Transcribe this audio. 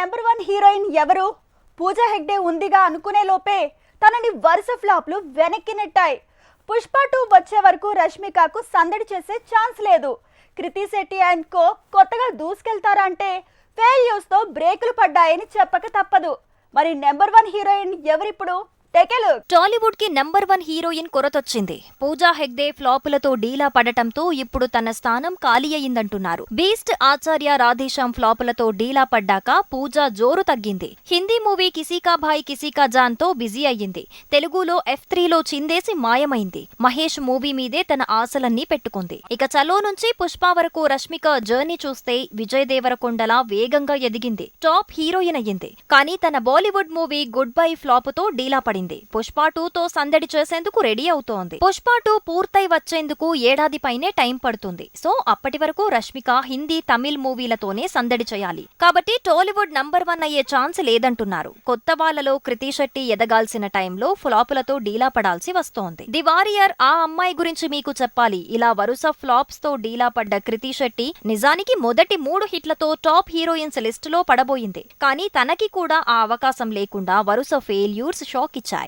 Number one heroine ఎవరు? పూజా హెగ్డే ఉందిగా అనుకునే లోపే తనని వరుస ఫ్లాప్లు వెనక్కి నెట్టాయి. పుష్ప టూ వచ్చే వరకు రష్మికకు సందడి చేసే ఛాన్స్ లేదు. కృతి శెట్టి అండ్ కో కొత్తగా దూసుకెళ్తారా అంటే ఫెయిల్యూస్తో బ్రేకులు పడ్డాయని చెప్పక తప్పదు. మరి నెంబర్ వన్ హీరోయిన్ ఎవరిప్పుడు? టాలీవుడ్కి నెంబర్ వన్ హీరోయిన్ కొరతొచ్చింది. పూజా హెగ్డే ఫ్లాపులతో డీలా పడటంతో ఇప్పుడు తన స్థానం ఖాళీ అయిందంటున్నారు బీస్ట్ ఆచార్య రాధేశ్యామ్ ఫ్లాపులతో డీలా పడ్డాక పూజా జోరు తగ్గింది. హిందీ మూవీ కిసీకా భాయ్ కిసీకా జాన్తో బిజీ అయ్యింది. తెలుగులో ఎఫ్ త్రీలో చిందేసి మాయమైంది. మహేష్ మూవీ మీదే తన ఆశలన్నీ పెట్టుకుంది. ఇక చలో నుంచి పుష్ప వరకు రష్మిక జర్నీ చూస్తే విజయ్ దేవరకొండలా వేగంగా ఎదిగింది. టాప్ హీరోయిన్ అయ్యింది. కానీ తన బాలీవుడ్ మూవీ గుడ్ బై ఫ్లాపుతో డీలా పడింది. పుష్ప టూతో సందడి చేసేందుకు రెడీ అవుతోంది. పుష్ప టూ పూర్తయి వచ్చేందుకు ఏడాది పైనే టైం పడుతుంది. సో అప్పటి వరకు రష్మిక హిందీ తమిళ్ మూవీలతోనే సందడి చేయాలి. కాబట్టి టాలీవుడ్ నంబర్ వన్ అయ్యే ఛాన్స్ లేదంటున్నారు. కొత్త వాళ్ళలో కృతి శెట్టి ఎదగాల్సిన టైంలో ఫ్లాపులతో డీలా పడాల్సి వస్తోంది. ది వారియర్ ఆ అమ్మాయి గురించి మీకు చెప్పాలి. ఇలా వరుస ఫ్లాప్స్తో డీలా పడ్డ కృతి శెట్టి నిజానికి మొదటి మూడు హిట్లతో టాప్ హీరోయిన్స్ లిస్టులో పడబోయింది. కానీ తనకి కూడా ఆ అవకాశం లేకుండా వరుస ఫెయిల్యూర్స్ షాక్ ఇచ్చాయి